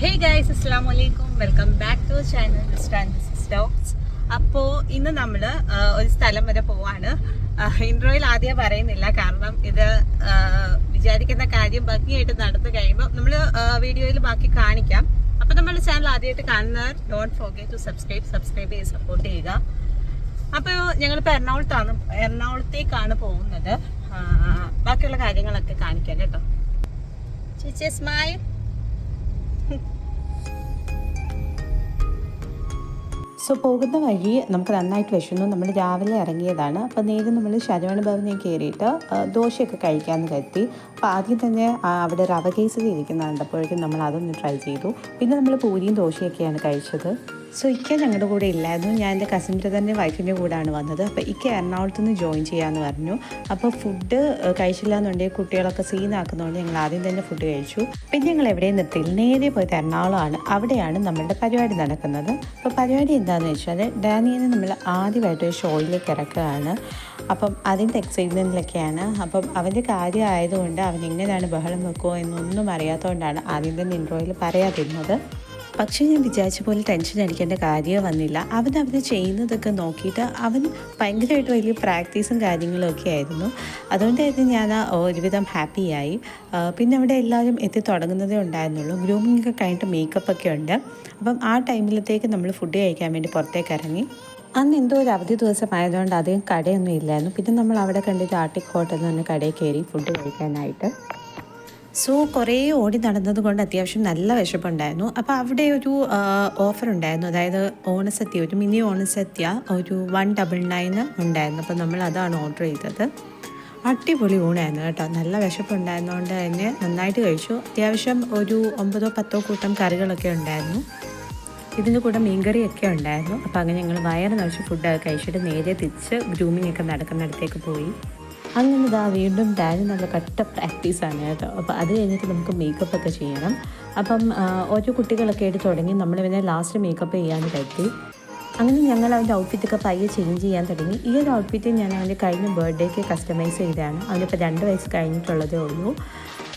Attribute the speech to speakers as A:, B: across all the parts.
A: ഹേ guys അസ്സാം വലൈക്കും welcome back to channel stocks അപ്പോൾ ഇന്ന് നമ്മൾ ഒരു സ്ഥലം വരെ പോവാണ്. ഇൻട്രോയിൽ ആദ്യം പറയുന്നില്ല. കാരണം ഇത് വിചാരിക്കുന്ന കാര്യം ഭംഗിയായിട്ട് നടന്നു കഴിയുമ്പോൾ നമ്മൾ വീഡിയോയിൽ ബാക്കി കാണിക്കാം. അപ്പോൾ നമ്മുടെ ചാനൽ ആദ്യമായിട്ട് കാണുന്നവർ don't forget to subscribe subscribe ചെയ്ത് സപ്പോർട്ട് ചെയ്യുക. അപ്പോൾ ഞങ്ങളിപ്പോൾ എറണാകുളത്താണ് എറണാകുളത്തേക്കാണ് പോകുന്നത്. ബാക്കിയുള്ള കാര്യങ്ങളൊക്കെ കാണിക്കാം കേട്ടോ. ചേച്ചി സ്മൈൽ
B: സോ പോകുന്ന വഴി നമുക്ക് നന്നായിട്ട് വിശന്നു. നമ്മൾ രാവിലെ ഇറങ്ങിയതാണ്. അപ്പോൾ നേരെ നമ്മൾ ശരവണ ഭവനിൽ കയറിയിട്ട് ദോശയൊക്കെ കഴിക്കാമെന്ന് കരുതി. അപ്പോൾ ആദ്യം തന്നെ അവിടെ റവ കേസരി ഇരിക്കുന്ന കണ്ടപ്പോഴേക്കും നമ്മൾ അതൊന്ന് ട്രൈ ചെയ്തു. പിന്നെ നമ്മൾ പൂരിയും ദോശയൊക്കെയാണ് കഴിച്ചത്. സോ ഇക്ക ഞങ്ങളുടെ കൂടെ ഇല്ലായിരുന്നു. ഞാൻ എന്റെ കസിന്റെ തന്നെ വൈഫിന്റെ കൂടെയാണ് വന്നത്. അപ്പോൾ ഇക്ക എറണാകുളത്ത് നിന്ന് ജോയിൻ ചെയ്യാമെന്ന് പറഞ്ഞു. അപ്പോൾ ഫുഡ് കഴിച്ചില്ല എന്നുണ്ടെങ്കിൽ കുട്ടികളൊക്കെ സീനാക്കുന്നതുകൊണ്ട് ഞങ്ങൾ ആദ്യം തന്നെ ഫുഡ് കഴിച്ചു. പിന്നെ ഞങ്ങൾ എവിടെയും നിർത്തിയില്ല നേരെ പോയത് എറണാകുളമാണ്. അവിടെയാണ് നമ്മളുടെ പരിപാടി നടക്കുന്നത്. അപ്പോൾ പരിപാടി എന്താണെന്ന് വെച്ചാൽ ഡാനിയെ നമ്മൾ ആദ്യമായിട്ട് ഒരു ഷോയിലേക്ക് ഇറക്കുകയാണ് അപ്പം അതിന്റെ എക്സൈറ്റ്മെന്റിലൊക്കെയാണ് അപ്പം അവന്റെ കാര്യം ആയതുകൊണ്ട് അവൻ എങ്ങനെയാണ് ബഹളം വെക്കുമോ എന്നൊന്നും അറിയാത്തതുകൊണ്ടാണ് ആദ്യം തന്നെ ഇൻട്രോയിൽ പറയാതിരുന്നത്. പക്ഷേ ഞാൻ വിചാരിച്ച പോലെ ടെൻഷൻ അടിക്കേണ്ട കാര്യമേ വന്നില്ല. അവൻ അവന് ചെയ്യുന്നതൊക്കെ നോക്കിയിട്ട് അവൻ ഭയങ്കരമായിട്ട് വലിയ പ്രാക്ടീസും കാര്യങ്ങളൊക്കെ ആയിരുന്നു. അതുകൊണ്ടായിരുന്നു ഞാൻ ഒരുവിധം ഹാപ്പിയായി പിന്നെ അവിടെ എല്ലാവരും എത്തി തുടങ്ങുന്നതേ ഉണ്ടായിരുന്നുള്ളൂ. ഗ്രൂമിംഗ് ഒക്കെ കഴിഞ്ഞിട്ട് മേക്കപ്പ് ഒക്കെ ഉണ്ട്. അപ്പം ആ ടൈമിലത്തേക്ക് നമ്മൾ ഫുഡ് കഴിക്കാൻ വേണ്ടി പുറത്തേക്ക് ഇറങ്ങി. അന്ന് എന്തോ ഒരു അവധി ദിവസമായതുകൊണ്ട് അധികം കടയൊന്നും ഇല്ലായിരുന്നു. പിന്നെ നമ്മൾ അവിടെ കണ്ടിട്ട് ആർട്ടിക് ഹോട്ടലിൽ നിന്ന് കടയിൽ കയറി ഫുഡ് കഴിക്കാനായിട്ട്. സോ കുറേ ഓടി നടന്നത് കൊണ്ട് അത്യാവശ്യം നല്ല വിശപ്പുണ്ടായിരുന്നു. അപ്പോൾ അവിടെ ഒരു ഓഫർ ഉണ്ടായിരുന്നു. അതായത് ഓണസദ്യ ഒരു മിനി ഓണസദ്യ ഒരു വൺ ഡബിൾ നയൻ ഉണ്ടായിരുന്നു. അപ്പോൾ നമ്മൾ അതാണ് ഓർഡർ ചെയ്തത്. അടിപൊളി ഊണായിരുന്നു കേട്ടോ. നല്ല വിശപ്പുണ്ടായിരുന്നതുകൊണ്ട് തന്നെ നന്നായിട്ട് കഴിച്ചു. അത്യാവശ്യം ഒരു ഒമ്പതോ പത്തോ കൂട്ടം കറികളൊക്കെ ഉണ്ടായിരുന്നു. ഇതിന്റെ കൂടെ മീൻകറിയൊക്കെ ഉണ്ടായിരുന്നു. അപ്പോൾ അങ്ങനെ ഞങ്ങൾ വയറ് നിറച്ച് ഫുഡ് കഴിച്ചിട്ട് നേരെ തിരിച്ച് ഗ്രൂമിങ്ങൊക്കെ നടക്കുന്നിടത്തേക്ക് പോയി. അങ്ങനെ ഇതാ വീണ്ടും ഡാനി നല്ല കട്ട പ്രാക്ടീസാണ് കേട്ടോ. അപ്പോൾ അത് കഴിഞ്ഞിട്ട് നമുക്ക് മേക്കപ്പ് ഒക്കെ ചെയ്യണം. അപ്പം ഓരോ കുട്ടികളൊക്കെ ആയിട്ട് തുടങ്ങി നമ്മൾ പിന്നെ ലാസ്റ്റ് മേക്കപ്പ് ചെയ്യാൻ കരുതി അങ്ങനെ ഞങ്ങൾ അവന്റെ ഔട്ട്ഫിറ്റൊക്കെ പയ്യെ ചേഞ്ച് ചെയ്യാൻ തുടങ്ങി. ഈ ഒരു ഔട്ട്ഫിറ്റ് ഞാൻ അവന്റെ കഴിഞ്ഞ ബർത്ത്ഡേക്ക് കസ്റ്റമൈസ് ചെയ്തതാണ്. അവനിപ്പോൾ രണ്ട് വയസ്സ് കഴിഞ്ഞിട്ടുള്ളതേ ഉള്ളൂ.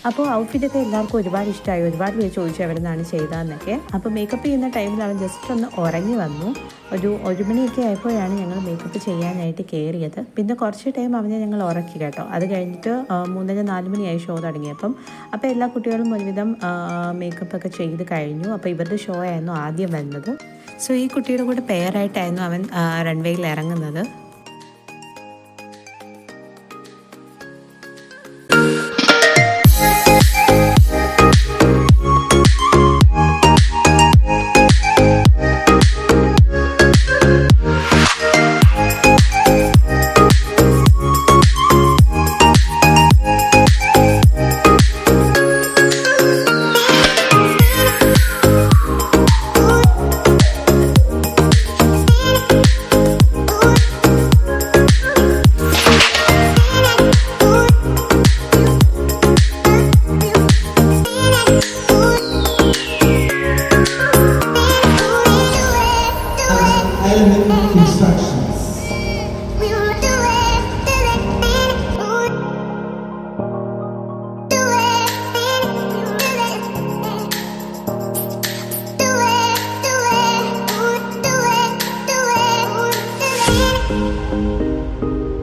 B: അപ്പോൾ ഔട്ട്ഫിറ്റൊക്കെ എല്ലാവർക്കും ഒരുപാട് ഇഷ്ടമായി ഒരുപാട് പേര് ചോദിച്ചു എവിടെ നിന്നാണ് ചെയ്തതെന്നൊക്കെ. അപ്പോൾ മേക്കപ്പ് ചെയ്യുന്ന ടൈമിൽ അവൻ ജസ്റ്റ് ഒന്ന് ഉറങ്ങി വന്നു. ഒരു ഒരു മണിയൊക്കെ ആയപ്പോഴാണ് ഞങ്ങൾ മേക്കപ്പ് ചെയ്യാനായിട്ട് കയറിയത് പിന്നെ കുറച്ച് ടൈം അവനെ ഞങ്ങൾ ഉറക്കി കേട്ടോ. അത് കഴിഞ്ഞിട്ട് മൂന്നര നാല് മണിയായി ഷോ തുടങ്ങിയപ്പം. അപ്പോൾ എല്ലാ കുട്ടികളും ഒരുവിധം മേക്കപ്പ് ഒക്കെ ചെയ്ത് കഴിഞ്ഞു. അപ്പോൾ ഇവരുടെ ഷോ ആയിരുന്നു ആദ്യം വരുന്നത് സോ ഈ കുട്ടിയുടെ കൂടെ പെയറായിട്ടായിരുന്നു അവൻ റൺവേയിൽ ഇറങ്ങുന്നത്. うん。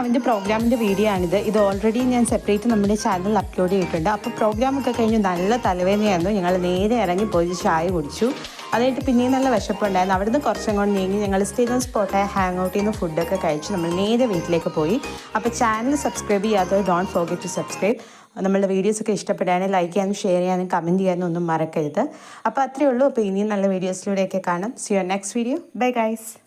B: അവന്റെ പ്രോഗ്രാമിന്റെ വീഡിയോ ആണിത്. ഇത് ഓൾറെഡി ഞാൻ സെപ്പറേറ്റ് നമ്മുടെ ചാനലിൽ അപ്ലോഡ് ചെയ്തിട്ടുണ്ട്. അപ്പോൾ പ്രോഗ്രാമൊക്കെ കഴിഞ്ഞ് നല്ല തലവേദനയായിരുന്നു. ഞങ്ങൾ നേരെ ഇറങ്ങി പോയി ചായ കുടിച്ചു. അതായിട്ട് പിന്നെയും നല്ല വിശപ്പുണ്ടായിരുന്നു അവിടുന്ന് കുറച്ചും കൂടെ നീങ്ങി ഞങ്ങൾ സ്ഥിരം സ്പോട്ടായ ഹാങ് ഔട്ട് ചെയ്യുന്ന ഫുഡൊക്കെ കഴിച്ച്. നമ്മൾ നേരെ വീട്ടിലേക്ക് പോയി. അപ്പോൾ ചാനൽ സബ്സ്ക്രൈബ് ചെയ്യാത്തവർ ഡോണ്ട് ഫോർഗെറ്റ് ടു സബ്സ്ക്രൈബ് നമ്മളുടെ വീഡിയോസൊക്കെ ഇഷ്ടപ്പെടാനും ലൈക്ക് ചെയ്യാനും ഷെയർ ചെയ്യാനും കമന്റ് ചെയ്യാനും ഒന്നും മറക്കരുത്. അപ്പോൾ അത്രയേ ഉള്ളൂ. അപ്പോൾ ഇനിയും നല്ല വീഡിയോസിലൂടെയൊക്കെ കാണാം. See you next video bye guys